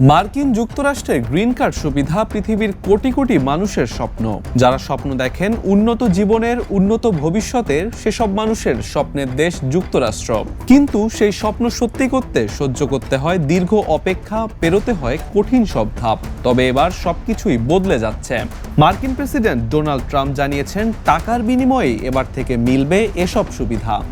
মার্কিন যুক্তরাষ্ট্রে green card সুবিধা পৃথিবীর কোটি কোটি মানুষের স্বপ্ন। যারা স্বপ্ন দেখেন উন্নত জীবনের, উন্নত ভবিষ্যতের, সেসব মানুষের স্বপ্নের দেশ যুক্তরাষ্ট্র। কিন্তু সেই স্বপ্ন সত্যি করতে, সহ্য করতে হয় দীর্ঘ অপেক্ষা, পেরোতে হয় কঠিন সব ধাপ। তবে এবার সবকিছুই বদলে যাচ্ছে। মার্কিন প্রেসিডেন্ট ডোনাল্ড ট্রাম্প জানিয়েছেন, টাকার বিনিময়ে এবার থেকে মিলবে এসব সুবিধা।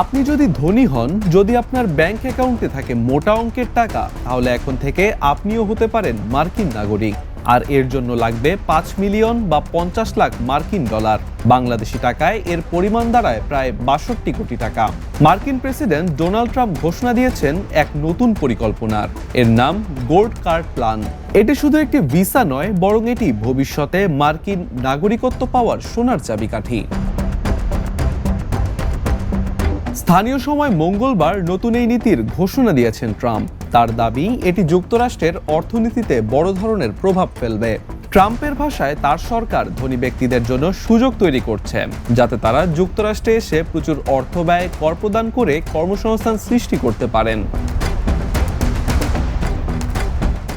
আপনি যদি ধনী হন, যদি আপনার ব্যাংক অ্যাকাউন্টে থাকে মোটা অঙ্কের টাকা, তাহলে এখন থেকে আপনিও হতে পারেন মার্কিন নাগরিক। আর এর জন্য লাগবে পাঁচ মিলিয়ন বা পঞ্চাশ লাখ মার্কিন ডলার। বাংলাদেশি টাকায় এর পরিমাণ দাঁড়ায় প্রায় বাষট্টি কোটি টাকা। মার্কিন প্রেসিডেন্ট ডোনাল্ড ট্রাম্প ঘোষণা দিয়েছেন এক নতুন পরিকল্পনার। এর নাম গোল্ড কার্ড প্ল্যান। এটি শুধু একটি ভিসা নয়, বরং এটি ভবিষ্যতে মার্কিন নাগরিকত্ব পাওয়ার সোনার চাবিকাঠি। স্থানীয় সময় মঙ্গলবার নতুন এই নীতির ঘোষণা দিয়েছেন ট্রাম্প। তার দাবি, এটি যুক্তরাষ্ট্রের অর্থনীতিতে বড় ধরনের প্রভাব ফেলবে। ট্রাম্পের ভাষায় তার সরকার ধনী ব্যক্তিদের জন্য সুযোগ তৈরি করছে, যাতে তারা যুক্তরাষ্ট্রে এসে প্রচুর অর্থ ব্যয়, কর প্রদান করে কর্মসংস্থান সৃষ্টি করতে পারেন।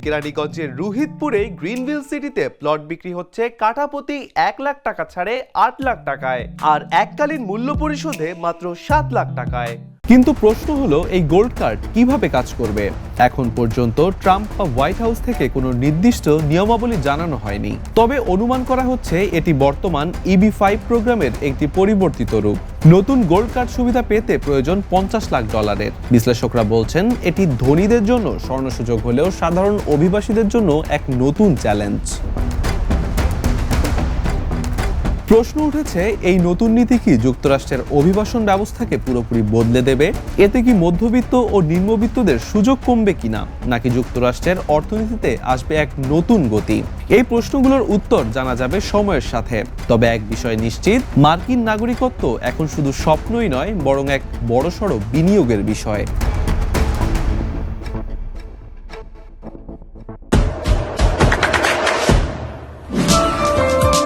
কেরানীগঞ্জের রুহিতপুরে গ্রিনভিল সিটিতে প্লট বিক্রি হচ্ছে কাটাপতি এক লাখ টাকা ছাড়ে আট লাখ টাকায়, আর এককালীন মূল্য পরিশোধে মাত্র সাত লাখ টাকায়। কিন্তু প্রশ্ন হলো, এই গোল্ড কার্ড কীভাবে কাজ করবে? এখন পর্যন্ত ট্রাম্প বা হোয়াইট হাউস থেকে কোনো নির্দিষ্ট নিয়মাবলী জানানো হয়নি। তবে অনুমান করা হচ্ছে, এটি বর্তমান ইবি ফাইভ প্রোগ্রামের একটি পরিবর্তিত রূপ। নতুন গোল্ড কার্ড সুবিধা পেতে প্রয়োজন পঞ্চাশ লাখ ডলারের। বিশ্লেষকরা বলছেন, এটি ধনীদের জন্য স্বর্ণ সুযোগ হলেও সাধারণ অভিবাসীদের জন্য এক নতুন চ্যালেঞ্জ প্রশ্ন উঠেছে, এই নতুন নীতি কি যুক্তরাষ্ট্রের অভিবাসন ব্যবস্থাকে পুরোপুরি বদলে দেবে? এতে কি মধ্যবিত্ত ও নিম্নবিত্তদের সুযোগ কমবে কিনা? নাকি যুক্তরাষ্ট্রের অর্থনীতিতে আসবে এক নতুন গতি? এই প্রশ্নগুলোর উত্তর জানা যাবে সময়ের সাথে। তবে এক বিষয় নিশ্চিত, মার্কিন নাগরিকত্ব এখন শুধু স্বপ্নই নয়, বরং এক বড়সড় বিনিয়োগের বিষয়।